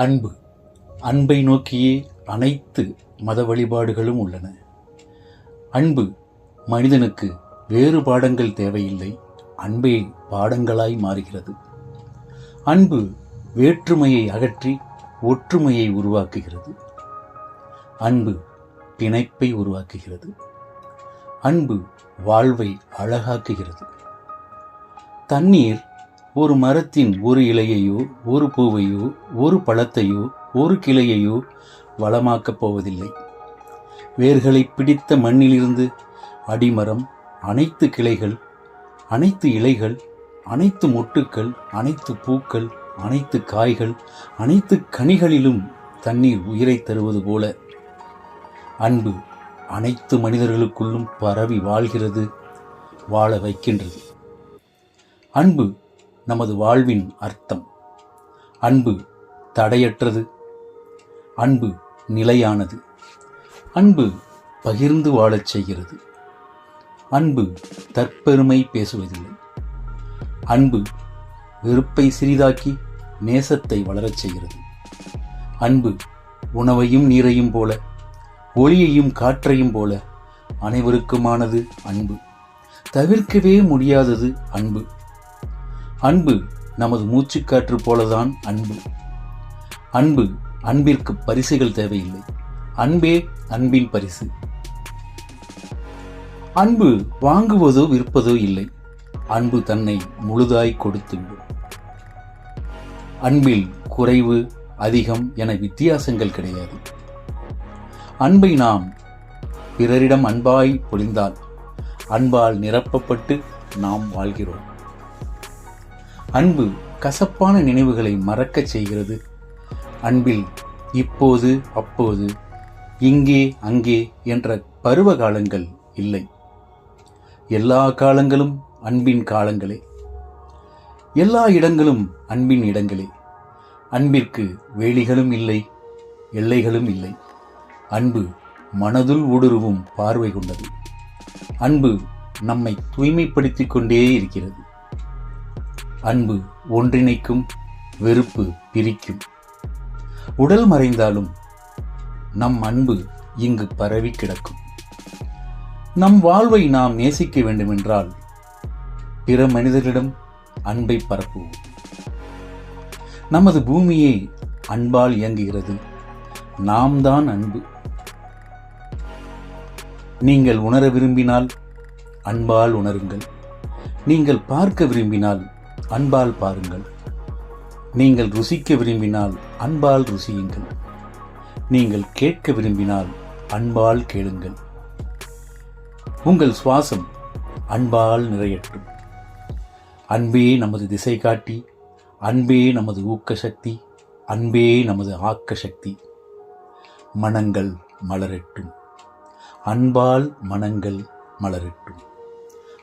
அன்பு. அன்பை நோக்கியே அனைத்து மத வழிபாடுகளும் உள்ளன. அன்பு மனிதனுக்கு வேறு பாடங்கள் தேவையில்லை. அன்பே பாடங்களாய் மாறுகிறது. அன்பு வேற்றுமையை அகற்றி ஒற்றுமையை உருவாக்குகிறது. அன்பு பிணைப்பை உருவாக்குகிறது. அன்பு வாழ்வை அழகாக்குகிறது. தண்ணீர் ஒரு மரத்தின் ஒரு இலையையோ ஒரு பூவையோ ஒரு பழத்தையோ ஒரு கிளையையோ வளமாக்கப் போவதில்லை. வேர்களை பிடித்த மண்ணிலிருந்து அடிமரம் அனைத்து கிளைகள் அனைத்து இலைகள் அனைத்து மொட்டுக்கள் அனைத்து பூக்கள் அனைத்து காய்கள் அனைத்து கனிகளிலும் தண்ணீர் உயிரை தருவது போல. அன்பு அனைத்து மனிதர்களுக்குள்ளும் பரவி வாழ்கிறது வாழ வைக்கின்றது. அன்பு நமது வாழ்வின் அர்த்தம். அன்பு தடையற்றது. அன்பு நிலையானது. அன்பு பகிர்ந்து வாழச் செய்கிறது. அன்பு தற்பெருமை பேசுவதில்லை. அன்பு வெறுப்பை சிறிதாக்கி நேசத்தை வளரச் செய்கிறது. அன்பு உணவையும் நீரையும் போல ஒளியையும் காற்றையும் போல அனைவருக்குமானது அன்பு. தவிர்க்கவே முடியாதது அன்பு. அன்பு நமது மூச்சுக்காற்று போலதான் அன்பு. அன்பு அன்பிற்கு பரிசுகள் தேவையில்லை. அன்பே அன்பின் பரிசு. அன்பு வாங்குவதோ விற்பதோ இல்லை. அன்பு தன்னை முழுதாய் கொடுத்துவிடும். அன்பில் குறைவு அதிகம் என வித்தியாசங்கள் கிடையாது. அன்பை நாம் பிறரிடம் அன்பாய் பொழிந்தால் அன்பால் நிரப்பப்பட்டு நாம் வாழ்கிறோம். அன்பு கசப்பான நினைவுகளை மறக்கச் செய்கிறது. அன்பில் இப்போது அப்போது இங்கே அங்கே என்ற பருவ காலங்கள் இல்லை. எல்லா காலங்களும் அன்பின் காலங்களே. எல்லா இடங்களும் அன்பின் இடங்களே. அன்பிற்கு வேலிகளும் இல்லை எல்லைகளும் இல்லை. அன்பு மனதுள் ஊடுருவும் பார்வை கொண்டது. அன்பு நம்மை தூய்மைப்படுத்திக் கொண்டே இருக்கிறது. அன்பு ஒன்றிணைக்கும் வெறுப்பு பிரிக்கும். உடல் மறைந்தாலும் நம் அன்பு இங்கு பரவி கிடக்கும். நம் வாழ்வை நாம் நேசிக்க வேண்டுமென்றால் பிற மனிதர்களிடம் அன்பை பரப்புவோம். நமது பூமியே அன்பால் இயங்குகிறது. நாம் தான் அன்பு. நீங்கள் உணர விரும்பினால் அன்பால் உணருங்கள். நீங்கள் பார்க்க விரும்பினால் அன்பால் பாருங்கள். நீங்கள் ருசிக்க விரும்பினால் அன்பால் ருசியுங்கள். நீங்கள் கேட்க விரும்பினால் அன்பால் கேளுங்கள். உங்கள் சுவாசம் அன்பால் நிறையட்டும். அன்பே நமது திசை காட்டி அன்பே நமது ஊக்க சக்தி அன்பே நமது ஆக்க சக்தி மனங்கள் மலரட்டும். அன்பால் மனங்கள் மலரட்டும்.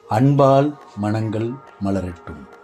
அன்பால் மனங்கள் மலரட்டும்.